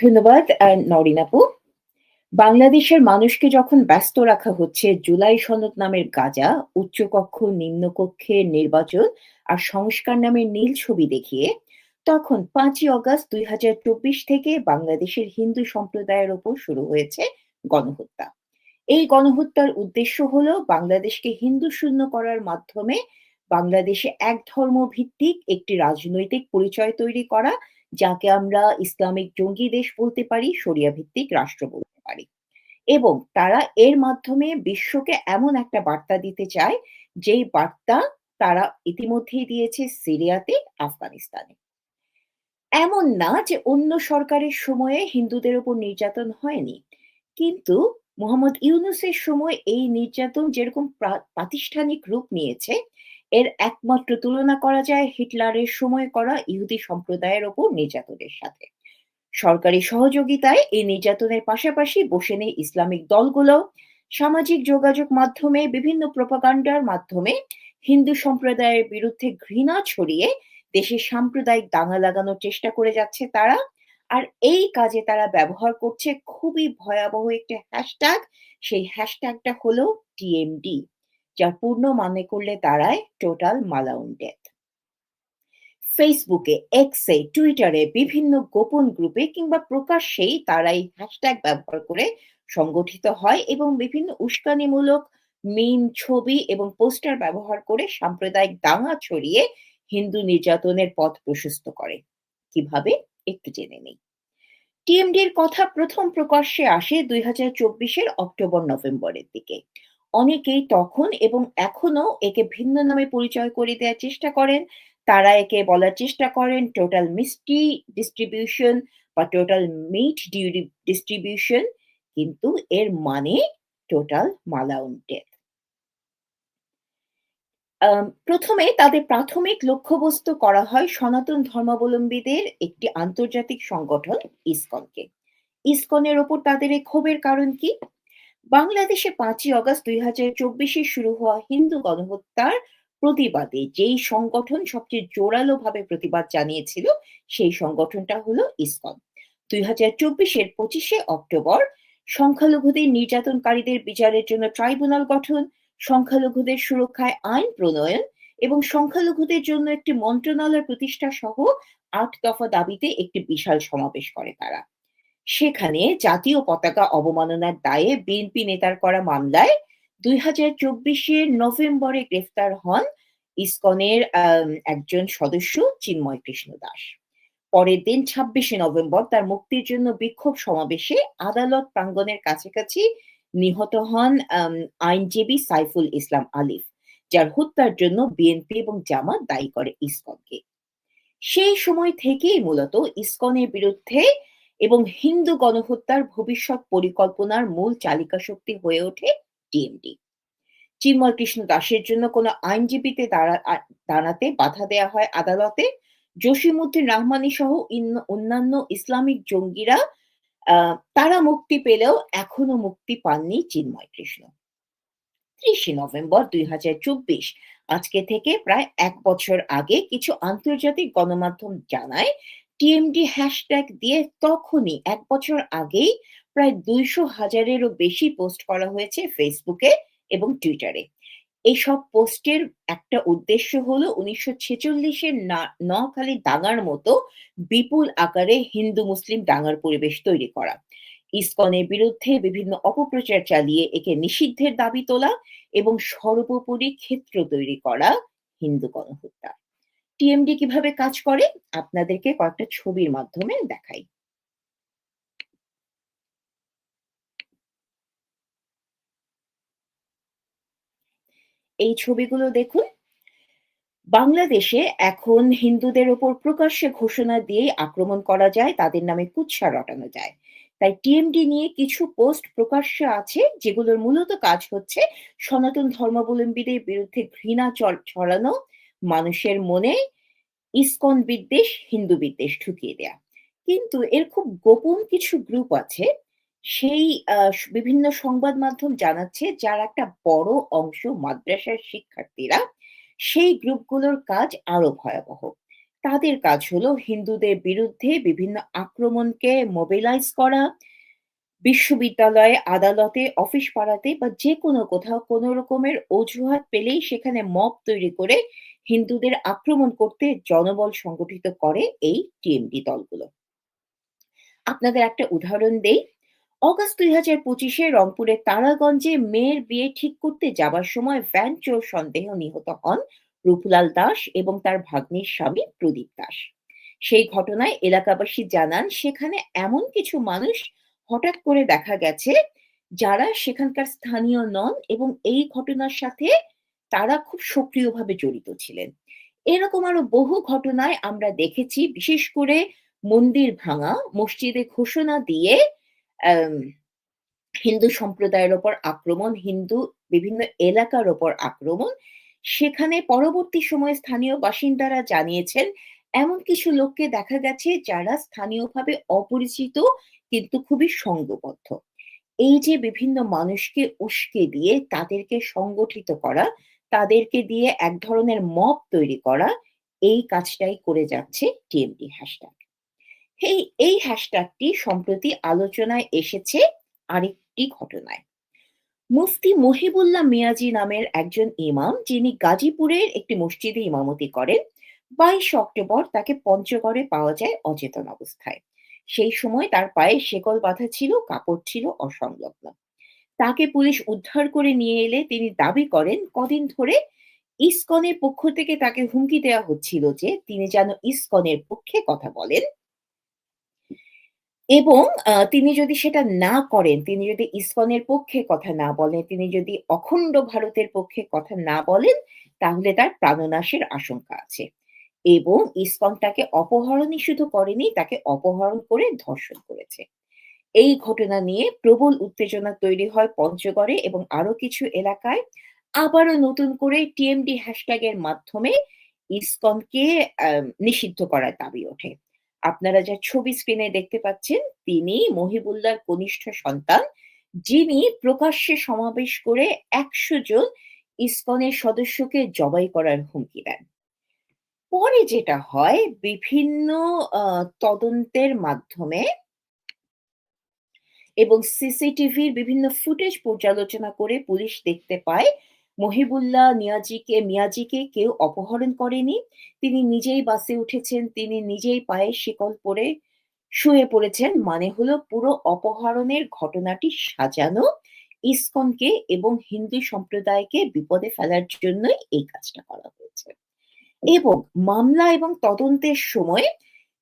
ধন্যবাদ নরিন আপু। বাংলাদেশের মানুষকে যখন ব্যস্ত রাখা হচ্ছে জুলাই সনদ নামের গাঁজা, উচ্চকক্ষ নিম্নকক্ষের নির্বাচন আর সংস্কার নামের নীল ছবি দেখিয়ে, তখন ৫ই অগাস্ট ২০২৪ থেকে বাংলাদেশের হিন্দু সম্প্রদায়ের ওপর শুরু হয়েছে গণহত্যা। এই গণহত্যার উদ্দেশ্য হল বাংলাদেশকে হিন্দু শূন্য করার মাধ্যমে বাংলাদেশে এক ধর্ম ভিত্তিক একটি রাজনৈতিক পরিচয় তৈরি করা, যাকে আমরা ইসলামিক জঙ্গি দেশ বলতে পারি, শরিয়া ভিত্তিক রাষ্ট্র বলতে পারি। এবং তারা এর মাধ্যমে বিশ্বকে এমন একটা বার্তা দিতে চায়, যেই বার্তা তারা ইতিমধ্যেই দিয়েছে সিরিয়াতে, আফগানিস্তানে। এমন না যে অন্য সরকারের সময়ে হিন্দুদের উপর নির্যাতন হয়নি। কিন্তু মোহাম্মদ ইউনুসের সময় এই নির্যাতন যেরকম প্রা প্রাতিষ্ঠানিক রূপ নিয়েছে, এর একমাত্র তুলনা করা যায় হিটলারের সময় করা ইহুদি সম্প্রদায়ের ওপর নির্যাতনের সাথে। সরকারি সহযোগিতায় এই নির্যাতনের পাশাপাশি বসে নেই ইসলামিক দলগুলো, সামাজিক যোগাযোগ মাধ্যমে বিভিন্ন প্রোপাগান্ডার মাধ্যমে হিন্দু সম্প্রদায়ের বিরুদ্ধে ঘৃণা ছড়িয়ে দেশে সাম্প্রদায়িক দাঙ্গা লাগানোর চেষ্টা করে যাচ্ছে তারা। আর এই কাজে তারা ব্যবহার করছে খুবই ভয়াবহ একটি হ্যাশট্যাগ, সেই হ্যাশট্যাগটা হলো টিএমডি, যার পূর্ণ মানে করলে দাঁড়ায় টোটাল মালাউন ফেসবুকে, এক্সে, টুইটারে বিভিন্ন গোপন গ্রুপে কিংবা প্রকাশ্যেই তারা এই হ্যাশট্যাগ ব্যবহার করে সংগঠিত হয় এবং বিভিন্ন উস্কানিমূলক মিম, ছবি এবং পোস্টার ব্যবহার করে সাম্প্রদায়িক দাঙ্গা ছড়িয়ে হিন্দু নির্যাতনের পথ প্রশস্ত করে। কীভাবে? একটু জেনে নেই। টিএমডির কথা প্রথম প্রকাশ্যে আসে দুই হাজার চব্বিশের অক্টোবর-নভেম্বরের দিকে। অনেকেই তখন এবং এখনও একে ভিন্ন নামে পরিচয় করে দেওয়ার চেষ্টা করেন। তারা একে বলার চেষ্টা করেন টোটাল মিষ্টি ডিস্ট্রিবিউশন বা টোটাল মিট ডিউরি ডিস্ট্রিবিউশন, কিন্তু এর মানে টোটাল মালাউন ডেথ। আম ১ম এ তাদের প্রাথমিক লক্ষ্যবস্তু করা হয় সনাতন ধর্মাবলম্বীদের একটি আন্তর্জাতিক সংগঠন, ইসকনকে। ইসকনের ওপর তাদের এই ক্ষোভের কারণ কি? বাংলাদেশে পাঁচই অগস্ট দুই হাজার চব্বিশে শুরু হওয়া হিন্দু গণহত্যার প্রতিবাদে যেই সংগঠন সবচেয়ে জোরালো ভাবে প্রতিবাদ জানিয়েছিল, সেই সংগঠনটা হলো ইসকন। দুই হাজার চব্বিশের পঁচিশে অক্টোবর সংখ্যালঘুদের নির্যাতনকারীদের বিচারের জন্য ট্রাইব্যুনাল গঠন, সংখ্যালঘুদের সুরক্ষায় আইন প্রণয়ন এবং সংখ্যালঘুদের জন্য একটি মন্ত্রণালয় প্রতিষ্ঠা সহ আট দফা দাবিতে একটি বিশাল সমাবেশ করে তারা। সেখানে জাতীয় পতাকা অবমাননার দায়ে বিএনপি নেতার করা মামলায় ২০২৪ এর নভেম্বরে গ্রেফতার হন ইসকনের একজন সদস্য চিন্ময় কৃষ্ণ দাস। পরের দিন ২৬শে নভেম্বর তার মুক্তির জন্য বিক্ষোভ সমাবেশে আদালত প্রাঙ্গণের কাছাকাছি নিহত হন আইনজীবী সাইফুল ইসলাম আলিফ, যার হত্যার জন্য বিএনপি এবং জামাত দায়ী করে ইসকনকে। সেই সময় থেকেই মূলত ইসকনের বিরুদ্ধে এবং হিন্দু গণহত্যার ভবিষ্যৎ পরিকল্পনার মূল চালিকা শক্তি হয়ে ওঠে টিএমডি। চিন্ময় কৃষ্ণ দাসের জন্য কোনো আইনজীবীতে দাঁড়া দাঁড়াতে বাধা দেয়া হয় আদালতে। জসিমউদ্দিন রহমানি সহ অন্যান্য ইসলামিক জঙ্গিরা তারা মুক্তি পেলেও এখনও মুক্তি পাননি চিন্ময় কৃষ্ণ। ৩০শে নভেম্বর ২০২৪ আজকে থেকে প্রায় এক বছর আগে কিছু আন্তর্জাতিক গণমাধ্যম জানায় টিএমডি হ্যাশট্যাগ দিয়ে তখনই এক বছর আগেই প্রায় ২০০ হাজারেরও বেশি পোস্ট করা হয়েছে ফেসবুকে এবং টুইটারে। এইসব পোস্টের একটা উদ্দেশ্য হলো ১৯৪৬ এর না নোয়াখালী দাঙ্গার মতো বিপুল আকারে হিন্দু-মুসলিম দাঙ্গার পরিবেশ তৈরি করা। ইসকনের বিরুদ্ধে বিভিন্ন অপপ্রচার চালিয়ে একে নিষিদ্ধের দাবি তোলা এবং সর্বোপরি ক্ষেত্র তৈরি করা হিন্দু গণহত্যা। টিএমডি কীভাবে কাজ করে? আপনাদেরকে কয়েকটা ছবির মাধ্যমে দেখাই। এই ছবিগুলো দেখুন। বাংলাদেশে এখন হিন্দুদের ওপর প্রকাশ্যে ঘোষণা দিয়েই আক্রমণ করা যায়, তাদের নামে কুৎসা রটানো যায়। তাই টিএমডি নিয়ে কিছু পোস্ট প্রকাশ্যে আছে যেগুলোর মূলত কাজ হচ্ছে সনাতন ধর্মাবলম্বীদের বিরুদ্ধে ঘৃণা ছড়ানো, মানুষের মনে ইসকন বিদ্বেষ, হিন্দু বিদ্বেষ ঢুকিয়ে দেয়া। কিন্তু এর খুব গোপন কিছু গ্রুপ আছে, সেই বিভিন্ন সংবাদ মাধ্যম জানাচ্ছে যার একটা বড় অংশ মাদ্রাসার শিক্ষার্থীরা, সেই গ্রুপগুলোর কাজ আরও ভয়াবহ। তাদের কাজ হলো হিন্দুদের বিরুদ্ধে বিভিন্ন আক্রমণকে মোবিলাইজ করা, বিশ্ববিদ্যালয়ে, আদালতে, অফিস পাড়াতে বা যেকোনো কোথাও কোনো রকমের অজুহাত পেলেই সেখানে মব তৈরি করে হিন্দুদের আক্রমণ করতে জনবল সংগঠিত করে এই টিএমডি দলগুলো। আপনাদের একটা উদাহরণ দেই। অগাস্ট ২০২৫ এ রংপুরের তারাগঞ্জে মেয়ের বিয়ে ঠিক করতে যাবার সময় ভ্যান চোর সন্দেহে নিহত হন রূপলাল দাস এবং তার ভাগ্নির স্বামী প্রদীপ দাস। সেই ঘটনায় এলাকাবাসী জানান, সেখানে এমন কিছু মানুষ হঠাৎ করে দেখা গেছে যারা সেখানকার স্থানীয় নন এবং এই ঘটনার সাথে তারা খুব সক্রিয়ভাবে জড়িত ছিলেন। এরকম আরও বহু ঘটনায় আমরা দেখেছি বিশেষ করে মন্দির ভাঙা, মসজিদে ঘোষণা দিয়ে হিন্দু সম্প্রদায়ের ওপর আক্রমণ, হিন্দু বিভিন্ন এলাকার ওপর আক্রমণ। সেখানে পরবর্তী সময়ে স্থানীয় বাসিন্দারা জানিয়েছেন, এমন কিছু লোককে দেখা গেছে যারা স্থানীয়ভাবে অপরিচিত কিন্তু খুবই সংঘবদ্ধ। এই যে বিভিন্ন মানুষকে উস্কে দিয়ে তাদেরকে সংগঠিত করা, তাদেরকে দিয়ে এক ধরনের মব তৈরি করা, এই কাজটাই করে যাচ্ছে টিএমডি হ্যাশট্যাগ। এই এই হ্যাশট্যাগটি সম্প্রতি আলোচনায় এসেছে আরেকটি ঘটনায়। মুফতি মহিবুল্লাহ মিয়াজি নামের একজন ইমাম যিনি গাজীপুরের একটি মসজিদে ইমামতি করেন, ২২ অক্টোবর তাকে পঞ্চগড়ে পাওয়া যায় অচেতন অবস্থায়। সেই সময় তার পায়ে শেকল বাঁধা ছিল, কাপড় ছিল অসংলগ্ন। তাকে পুলিশ উদ্ধার করে নিয়ে এলে তিনি দাবি করেন কদিন ধরে ইসকনের পক্ষ থেকে তাকে হুমকি দেওয়া হচ্ছিল যে তিনি যেন ইসকনের পক্ষে কথা বলেন এবং তিনি যদি সেটা না করেন, তিনি যদি ইসকনের পক্ষে কথা না বলেন, তিনি যদি অখণ্ড ভারতের পক্ষে কথা না বলেন, তাহলে তার প্রাণনাশের আশঙ্কা আছে। এবং ইসকন তাকে অপহরণই শুধু করেনি, তাকে অপহরণ করে ধর্ষণ করেছে। এই ঘটনা নিয়ে প্রবল উত্তেজনা তৈরি হয় পঞ্চগড়ে এবং আরও কিছু এলাকায়। আবারও নতুন করে টিএমডি হ্যাশট্যাগ এর মাধ্যমে ইসকনকে নিষিদ্ধ করার দাবি ওঠে। আপনারা যা ছবি স্ক্রিনে দেখতে পাচ্ছেন, তিনি মহিবুল্লাহর কনিষ্ঠ সন্তান, যিনি প্রকাশ্যে সমাবেশ করে ১০০ জন ইসকনের সদস্যকে জবাই করার হুমকি দেন। পরে যেটা হয় বিভিন্ন তদন্তের মাধ্যমে এবং সিসিটিভির বিভিন্ন ফুটেজ পর্যালোচনা করে পুলিশ দেখতে পায় মহিবুল্লাহ নিয়াজিকে মিয়াজিকে কেউ অপহরণ করেনি। তিনি নিজেই বাসে উঠেছেন, তিনি নিজেই পায়ে শিকল পরে শুয়ে পড়েছেন। মানে হলো পুরো অপহরণের ঘটনাটি সাজানো ইসকনকে এবং হিন্দু সম্প্রদায়কে বিপদে ফেলার জন্যই এই কাজটা করা হয়েছে। এবং মামলা এবং তদন্তের সময়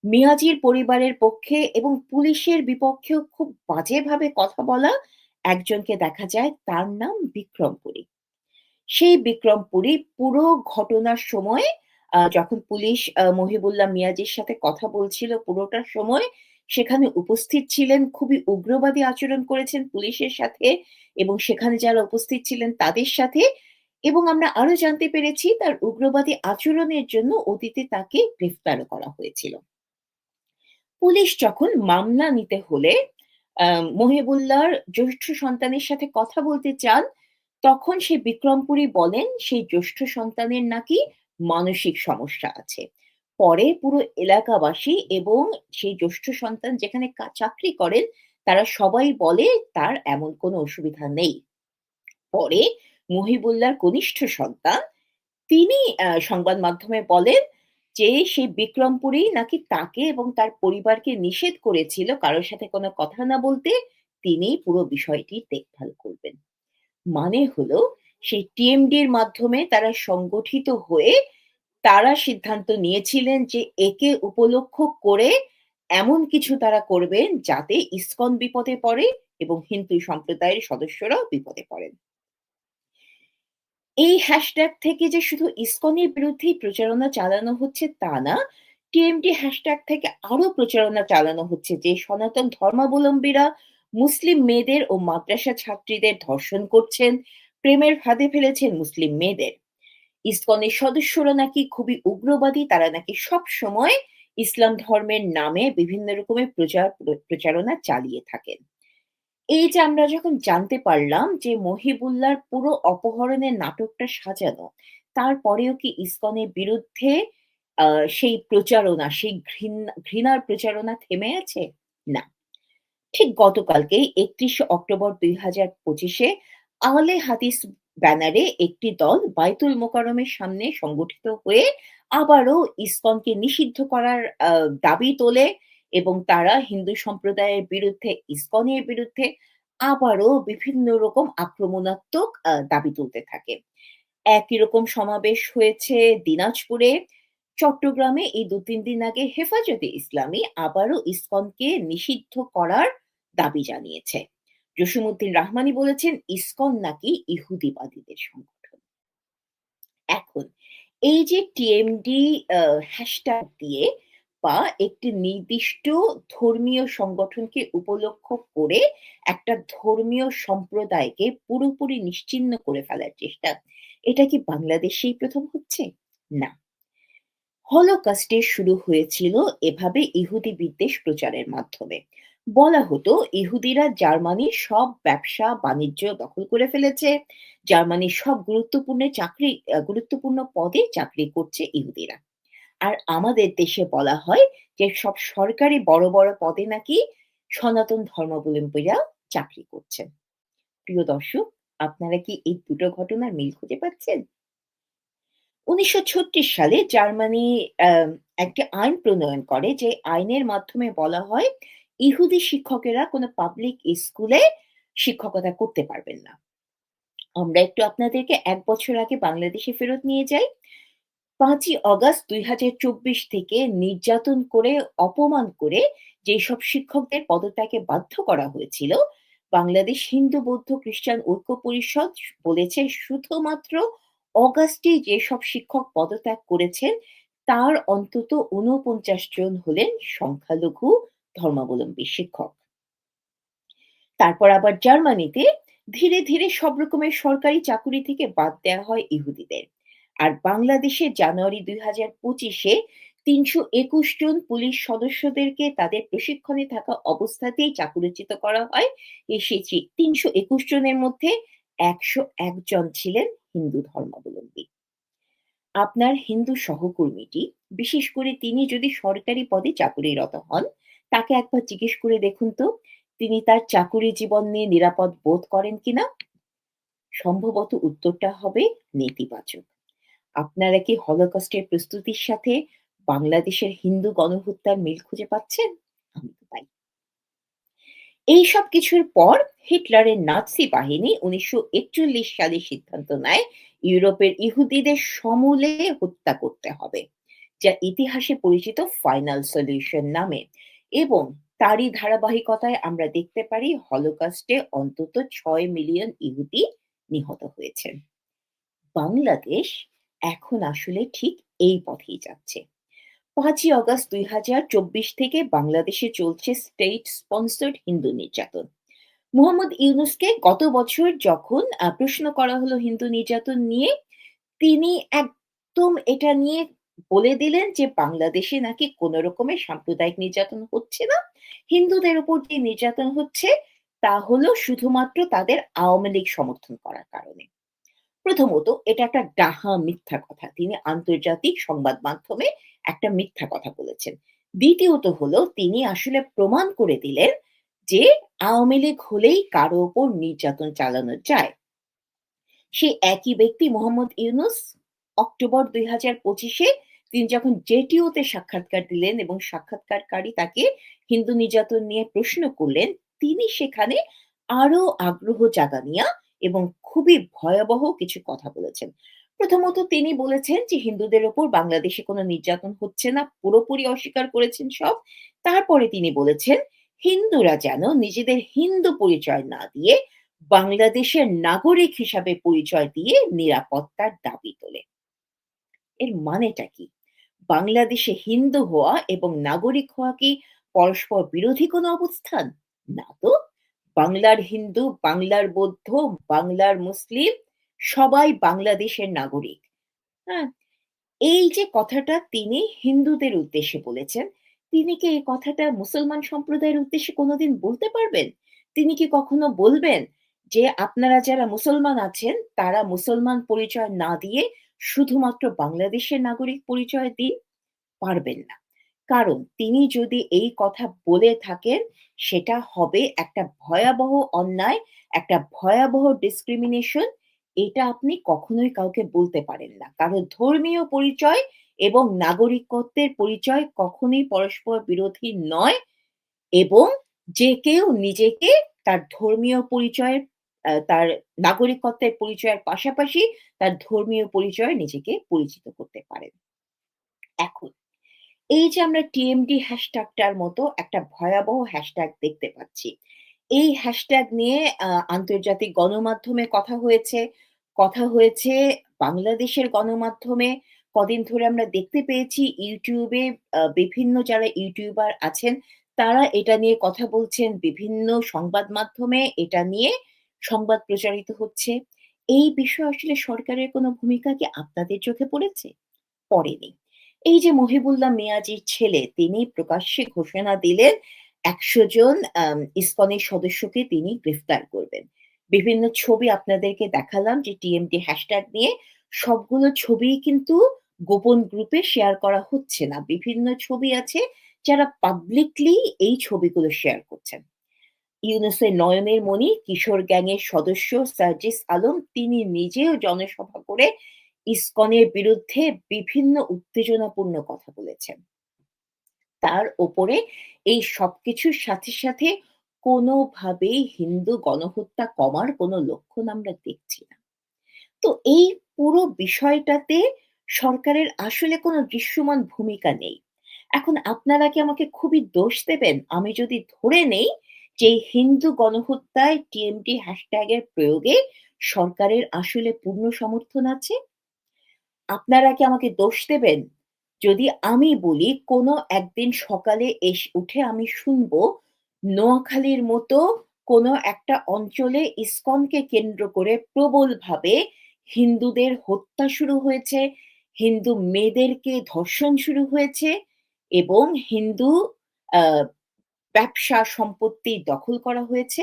মিয়াজির পরিবারের পক্ষে এবং পুলিশের বিপক্ষেও খুব বাজেভাবে কথা বলা একজনকে দেখা যায়, তার নাম বিক্রম পুরী। সেই বিক্রম পুরী ঘটনার সময় যখন পুলিশ মহিবুল্লাহ মিয়াজির সাথে কথা বলছিল পুরোটার সময় সেখানে উপস্থিত ছিলেন, খুবই উগ্রবাদী আচরণ করেছেন পুলিশের সাথে এবং সেখানে যারা উপস্থিত ছিলেন তাদের সাথে এবং আমরা আরও জানতে পেরেছি তার উগ্রবাদী আচরণের জন্য অতীতে তাকে গ্রেফতারও করা হয়েছিল। পুলিশ যখন মামলা নিতে হলে আ মহিবুল্লাহর জ্যেষ্ঠ সন্তানের সাথে কথা বলতে চান, তখন সে বিক্রমপুরী বলেন সেই জ্যেষ্ঠ সন্তানের নাকি মানসিক সমস্যা আছে। পরে পুরো এলাকাবাসী এবং সেই জ্যেষ্ঠ সন্তান যেখানে চাকরি করেন, তারা সবাই বলে তার এমন কোনো অসুবিধা নেই। পরে মহিবুল্লাহর কনিষ্ঠ সন্তান তিনি সংবাদ মাধ্যমে বলেন যে সেই বিক্রমপুরী নাকি তাকে এবং তার পরিবারকে নিষেধ করেছিল কারও সাথে কোনো কথা না বলতে, তিনিই পুরো বিষয়টি দেখভাল করবেন। মানে হলো সেই টিএমডির মাধ্যমে তারা সংগঠিত হয়ে তারা সিদ্ধান্ত নিয়েছিলেন যে একে উপলক্ষ করে এমন কিছু তারা করবেন যাতে ইসকন বিপদে পড়ে এবং হিন্দু সম্প্রদায়ের সদস্যরাও বিপদে পড়েন। এই হ্যাশট্যাগ থেকে যে শুধু ইসকনের বিরুদ্ধেই প্রচারণা চালানো হচ্ছে তা না, টিএমডি হ্যাশট্যাগ থেকে আরও প্রচারণা চালানো হচ্ছে যে সনাতন ধর্মাবলম্বীরা মুসলিম মেয়েদের ও মাদ্রাসা ছাত্রীদের ধর্ষণ করছেন, প্রেমের ফাঁদে ফেলেছেন মুসলিম মেয়েদের। ইসকনের সদস্যরা নাকি খুবই উগ্রবাদী, তারা নাকি সবসময় ইসলাম ধর্মের নামে বিভিন্ন রকমের প্রচার প্র প্রচারণা চালিয়ে থাকেন। এই যে আমরা যখন জানতে পারলাম যে মহিবুল্লাহর পুরো অপহরণের নাটকটা সাজানো, তারপরেও কি ইসকনের বিরুদ্ধে সেই প্রচারণা, সেই ঘৃণ ঘৃণার প্রচারণা থেমে আছে? না। ঠিক গতকালকেই ৩১ অক্টোবর দুই হাজার পঁচিশে আহলে হাদিস ব্যানারে একটি দল বায়তুল মোকাররমের সামনে সংগঠিত হয়ে আবারও ইসকনকে নিষিদ্ধ করার দাবি তোলে এবং তারা হিন্দু সম্প্রদায়ের বিরুদ্ধে, ইসকনের বিরুদ্ধে আবারও বিভিন্ন রকম আক্রমণাত্মক দাবি তুলতে থাকে। একই রকম সমাবেশ হয়েছে দিনাজপুরে, চট্টগ্রামে এই ২-৩ দিন আগে হেফাজতে ইসলামী আবারও ইসকনকে নিষিদ্ধ করার দাবি জানিয়েছে। জসিমউদ্দিন রাহমানি বলেছেন, ইসকন নাকি ইহুদিবাদীদের সংগঠন। এখন এই যে টিএমডি হ্যাশট্যাগ দিয়ে বা একটি নির্দিষ্ট ধর্মীয় সংগঠনকে উপলক্ষ করে একটা ধর্মীয় সম্প্রদায়কে পুরোপুরি নিশ্চিহ্ন করে ফেলার চেষ্টা, এটা কি বাংলাদেশেই প্রথম হচ্ছে? না। হলোকস্টে শুরু হয়েছিল এভাবে ইহুদি বিদ্বেষ প্রচারের মাধ্যমে। বলা হতো ইহুদিরা জার্মানির সব ব্যবসা-বাণিজ্য দখল করে ফেলেছে। জার্মানির সব গুরুত্বপূর্ণ চাকরি গুরুত্বপূর্ণ পদে চাকরি করছে ইহুদিরা। আর আমাদের দেশে বলা হয় যে সব সরকারি বড়, বড় পদে নাকি সনাতন ধর্মাবলম্বীরা চাকরি করছেন। প্রিয় দর্শক, আপনারা কি এই দুটো ঘটনার মিল খুঁজে পাচ্ছেন? ১৯৩৬ সালে জার্মানি একটি আইন প্রণয়ন করে যে আইনের মাধ্যমে বলা হয় ইহুদি শিক্ষকেরা কোনো পাবলিক স্কুলে শিক্ষকতা করতে পারবেন না। আমরা একটু আপনাদেরকে এক বছর আগে বাংলাদেশে ফেরত নিয়ে যাই। ৫ই অগাস্ট ২০২৪ থেকে নির্যাতন করে, অপমান করে যেসব শিক্ষকদের পদত্যাগে বাধ্য করা হয়েছিল, বাংলাদেশ হিন্দু, বৌদ্ধ, খ্রিস্টান ঐক্য পরিষদ বলেছে শুধুমাত্র অগাস্টেই যেসব শিক্ষক পদত্যাগ করেছেন, তার অন্তত ৪৯ জন হলেন সংখ্যালঘু ধর্মাবলম্বী শিক্ষক। তারপর আবার জার্মানিতে ধীরে, ধীরে সব রকমের সরকারি চাকুরি থেকে বাদ দেওয়া হয় ইহুদিদের। আর বাংলাদেশে জানুয়ারি দুই হাজার পঁচিশে তিনশো একুশ জন পুলিশ সদস্যদেরকে তাদের প্রশিক্ষণে থাকা অবস্থাতেই চাকুরিচ্যুত করা হয়। এ সেই চি ৩২১ জনের মধ্যে একশো একজন ছিলেন হিন্দু ধর্মাবলম্বী। আপনার হিন্দু সহকর্মীটি, বিশেষ করে তিনি যদি সরকারি পদে চাকুরিরত হন, তাকে একবার জিজ্ঞেস করে দেখুন তো, তিনি তার চাকুরি জীবন নিয়ে নিরাপদ বোধ করেন কিনা? সম্ভবত উত্তরটা হবে নেতিবাচক। আপনারা কি হলোকস্টের প্রস্তুতির সাথে বাংলাদেশের হিন্দু গণহত্যার মিল খুঁজে পাচ্ছেন? আমি তো পাই। এইসব কিছুর পর হিটলারের নাৎসি বাহিনী ১৯৪১ সালে সিদ্ধান্ত নেয় ইউরোপের ইহুদিদের সমূলে হত্যা করতে হবে, যা ইতিহাসে পরিচিত ফাইনাল সলিউশন নামে এবং তারই ধারাবাহিকতায় আমরা দেখতে পারি হলোকস্টে অন্তত ছয় মিলিয়ন ইহুদি নিহত হয়েছেন। বাংলাদেশ এখন আসলে ঠিক এই পথেই যাচ্ছে। ৫ই অগাস্ট ২০২৪ থেকে বাংলাদেশে চলছে স্টেট স্পন্সরড হিন্দু নির্যাতন। মোহাম্মদ ইউনূসকে গত বছর যখন প্রশ্ন করা হলো হিন্দু নির্যাতন নিয়ে, তিনি একদম এটা নিয়ে বলে দিলেন যে বাংলাদেশে নাকি কোন রকমের সাম্প্রদায়িক নির্যাতন হচ্ছে না। হিন্দুদের উপর যে নির্যাতন হচ্ছে তা হলো শুধুমাত্র তাদের আওয়ামী লীগ সমর্থন করার কারণে। প্রথমত এটা একটা ডাহা মিথ্যা কথা। তিনি আন্তর্জাতিক সংবাদ মাধ্যমে একটা মিথ্যা কথা বলেছেন। দ্বিতীয়ত হলো তিনি আসলে প্রমাণ করে দিলেন যে আওয়ামী লীগ হলেই কারও উপর নির্যাতন চালানো যায়। সেই একই ব্যক্তি মোহাম্মদ ইউনুস অক্টোবর ২০২৫ এ তিনি যখন জেটিওতে সাক্ষাৎকার দিলেন এবং সাক্ষাৎকারকারী তাকে হিন্দু নির্যাতন নিয়ে প্রশ্ন করলেন, তিনি সেখানে আরও আগ্রহ জাগানিয়া এবং খুবই ভয়াবহ কিছু কথা বলেছেন। প্রথমত তিনি বলেছেন যে হিন্দুদের উপর বাংলাদেশে কোনো নির্যাতন হচ্ছে না, পুরোপুরি অস্বীকার করেছেন সব। তারপরে তিনি বলেছেন, হিন্দুরা যেন নিজেদের হিন্দু পরিচয় না দিয়ে বাংলাদেশের নাগরিক হিসাবে পরিচয় দিয়ে নিরাপত্তার দাবি তোলে। এর মানেটা কি? বাংলাদেশে হিন্দু হওয়া এবং নাগরিক হওয়া কি পরস্পর বিরোধী কোনো অবস্থান? না তো। বাংলার হিন্দু, বাংলার বৌদ্ধ, বাংলার মুসলিম সবাই বাংলাদেশের নাগরিক। হ্যাঁ? এই যে কথাটা তিনি হিন্দুদের উদ্দেশ্যে বলেছেন, তিনি কি এই কথাটা মুসলমান সম্প্রদায়ের উদ্দেশ্যে কোনোদিন বলতে পারবেন? তিনি কি কখনো বলবেন যে আপনারা যারা মুসলমান আছেন তারা মুসলমান পরিচয় না দিয়ে শুধুমাত্র বাংলাদেশের নাগরিক পরিচয় দিন? পারবেন না। কারণ তিনি যদি এই কথা বলে থাকেন সেটা হবে একটা ভয়াবহ অন্যায়, একটা ভয়াবহ ডিসক্রিমিনেশন। এটা আপনি কখনোই কাউকে বলতে পারেন না। কারণ ধর্মীয় পরিচয় এবং নাগরিকত্বের পরিচয় কখনোই পরস্পর বিরোধী নয় এবং যে কেউ নিজেকে তার ধর্মীয় পরিচয়ের তার নাগরিকত্বের পরিচয়ের পাশাপাশি তার ধর্মীয় পরিচয় নিজেকে পরিচিত করতে পারেন। এখন এই যে আমরা টিএমডি হ্যাশট্যাগটার মতো একটা ভয়াবহ হ্যাশট্যাগ দেখতে পাচ্ছি। এই হ্যাশট্যাগ নিয়ে আন্তর্জাতিক গণমাধ্যমে কথা হয়েছে, কথা হয়েছে বাংলাদেশের গণমাধ্যমে। কদিন ধরে আমরা দেখতে পেয়েছি ইউটিউবে বিভিন্ন যারা ইউটিউবার আছেন, তারা এটা নিয়ে কথা বলছেন। বিভিন্ন সংবাদ মাধ্যমে এটা নিয়ে সংবাদ প্রচারিত হচ্ছে। এই বিষয়ে আসলে সরকারের কোনো ভূমিকা কি আপনাদের চোখে পড়েছে? পড়েনি। এই যে মহিবুল্লাহ মিয়াজির ছেলে, তিনি প্রকাশ্যে ঘোষণা দিলেন ১০০ জন ইসকনের সদস্যকে তিনি গ্রেফতার করবেন। বিভিন্ন ছবি আপনাদেরকে দেখালাম যে টিএমডি হ্যাশট্যাগ নিয়ে সবগুলো ছবিই কিন্তু গোপন গ্রুপে শেয়ার করা হচ্ছে না। বিভিন্ন ছবি আছে যারা পাবলিকলি এই ছবিগুলো শেয়ার করছেন। ইউনুসের নয়নের মণি, কিশোর গ্যাংয়ের সদস্য সার্জিস আলম, তিনি নিজেও জনসভা করে ইসকনের বিরুদ্ধে বিভিন্ন উত্তেজনাপূর্ণ কথা বলেছেন। তার ওপরে এই সবকিছুর সাথে, সাথে কোনোভাবেই হিন্দু গণহত্যা কমার কোনো লক্ষণ আমরা দেখছি না। তো এই পুরো বিষয়টাতে সরকারের আসলে কোনো দৃশ্যমান ভূমিকা নেই। এখন আপনারা কি আমাকে খুবই দোষ দেবেন? আমি যদি ধরে নেই যে হিন্দু গণহত্যায় টিএমটি হ্যাশট্যাগের প্রয়োগে সরকারের আসলে পূর্ণ সমর্থন আছে? আপনারা কি আমাকে দোষ দেবেন? যদি আমি বলি কোনো একদিন সকালে এস উঠে আমি শুনব নোয়াখালীর মতো কোনো একটা অঞ্চলে ইসকনকে কেন্দ্র করে প্রবলভাবে হিন্দুদের হত্যা শুরু হয়েছে, হিন্দু মেয়েদেরকে ধর্ষণ শুরু হয়েছে এবং হিন্দু ব্যবসা সম্পত্তি দখল করা হয়েছে।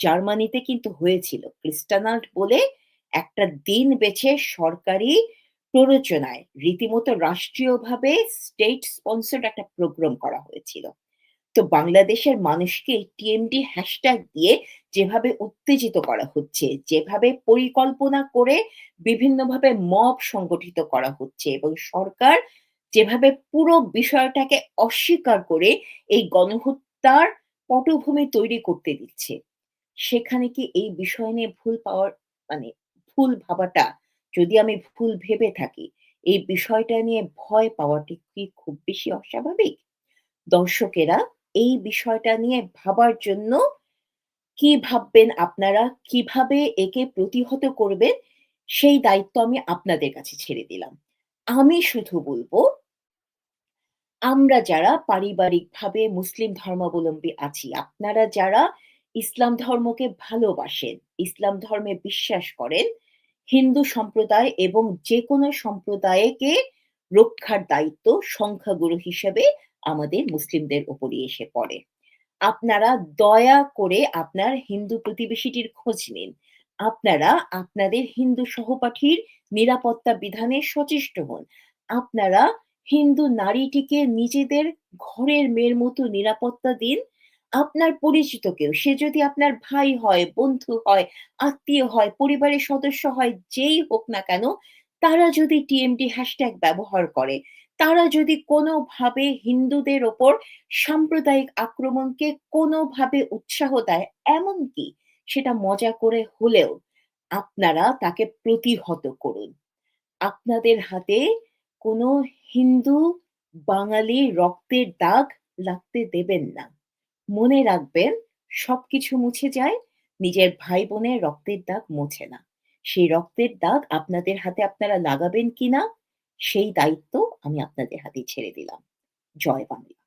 জার্মানিতে কিন্তু হয়েছিল। ক্রিস্টানাল্ট বলে একটা দিন বেছে সরকারি প্ররোচনায় রীতিমতো রাষ্ট্রীয়ভাবে স্টেট স্পন্সরড একটা প্রোগ্রাম করা হয়েছিল। তো বাংলাদেশের মানুষকে টিএমডি হ্যাশট্যাগ দিয়ে যেভাবে উত্তেজিত করা হচ্ছে, যেভাবে পরিকল্পনা করে বিভিন্নভাবে মব সংগঠিত করা হচ্ছে এবং সরকার যেভাবে পুরো বিষয়টাকে অস্বীকার করে এই গণহত্যার পটভূমি তৈরি করতে দিচ্ছে, সেখানে কি এই বিষয় নিয়ে ভুল পাওয়ার মানে ভুল ভাবাটা যদি আমি ভুল ভেবে থাকি, এই বিষয়টা নিয়ে ভয় পাওয়াটা কি খুব বেশি অস্বাভাবিক? দর্শকেরা এই বিষয়টা নিয়ে ভাবার জন্য কি ভাববেন আপনারা? কীভাবে একে প্রতিহত করবেন? সেই দায়িত্ব আমি আপনাদের কাছে ছেড়ে দিলাম। আমি শুধু বলব আমরা যারা পারিবারিকভাবে মুসলিম ধর্মাবলম্বী আছি, আপনারা যারা ইসলাম ধর্মকে ভালোবাসেন, ইসলাম ধর্মে বিশ্বাস করেন, হিন্দু সম্প্রদায় এবং যেকোনো সম্প্রদায়কে রক্ষার দায়িত্ব সংখ্যাগুরু হিসেবে আমাদের মুসলিমদের উপরই এসে পড়ে। আপনারা দয়া করে আপনার হিন্দু প্রতিবেশীটির খোঁজ নিন। আপনারা আপনাদের হিন্দু সহপাঠীর নিরাপত্তা বিধানে সচেষ্ট হন। আপনারা হিন্দু নারীটিকে নিজেদের ঘরের মেয়ের মতো নিরাপত্তা দিন। আপনার পরিচিত কেউ, সে যদি আপনার ভাই হয়, বন্ধু হয়, আত্মীয় হয়, পরিবারের সদস্য হয়, যেই হোক না কেন, তারা যদি টিএমডি হ্যাশট্যাগ ব্যবহার করে, তারা যদি কোনোভাবে হিন্দুদের ওপর সাম্প্রদায়িক আক্রমণকে কোনোভাবে উৎসাহ দেয়, এমনকি সেটা মজা করে হলেও আপনারা তাকে প্রতিহত করুন। আপনাদের হাতে কোনো হিন্দু, বাঙালি রক্তের দাগ লাগতে দেবেন না। মনে রাখবেন সবকিছু মুছে যায়, নিজের ভাই-বোনের রক্তের দাগ মোছে না। সেই রক্তের দাগ আপনাদের হাতে আপনারা লাগাবেন কিনা, সেই দায়িত্ব আমি আপনাদের হাতে ছেড়ে দিলাম। জয় বাংলা।